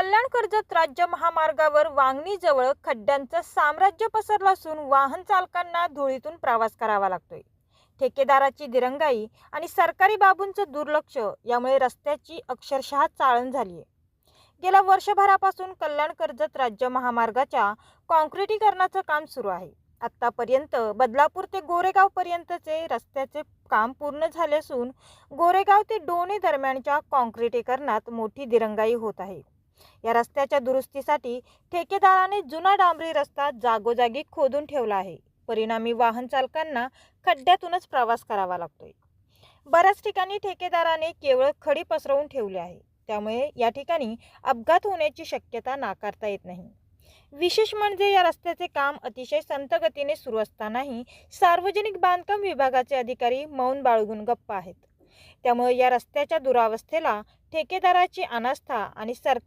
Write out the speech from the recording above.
कल्याण कर्जत राज्य महामार्गावर वांगणीजवळ खड्ड्यांचं साम्राज्य पसरलं असून वाहन चालकांना धुळीतून प्रवास करावा लागतोय. ठेकेदाराची दिरंगाई आणि सरकारी बाबूंचं दुर्लक्ष यामुळे रस्त्याची अक्षरशः चाळण झाली आहे गेल्या वर्षभरापासून कल्याण कर्जत राज्य महामार्गाच्या काँक्रिटीकरणाचं काम सुरू आहे. आत्तापर्यंत बदलापूर ते गोरेगावपर्यंतचे रस्त्याचे काम पूर्ण झाले असून गोरेगाव ते डोणे दरम्यानच्या काँक्रिटीकरणात मोठी दिरंगाई होत आहे. या रस्त्याच्या दुरुस्तीसाठी ठेकेदाराने जुना डांबरी रस्ता जागोजागी खोदून ठेवला आहे. परिणामी वाहन चालकांना खड्ड्यातूनच प्रवास करावा लागतोय. बऱ्याच ठिकाणी ठेकेदाराने केवळ खडी पसरवून ठेवली आहे. त्यामुळे या ठिकाणी अपघात होण्याची शक्यता नाकारता येत नाही. विशेष म्हणजे या रस्त्याचे काम अतिशय संतगतीने सुरू असतानाही सार्वजनिक बांधकाम विभागाचे अधिकारी मौन बाळगून गप्प आहेत. त्यामुळे या रस्त्याच्या दुरावस्थेला ठेकेदाराची अनास्था आणि सरकारी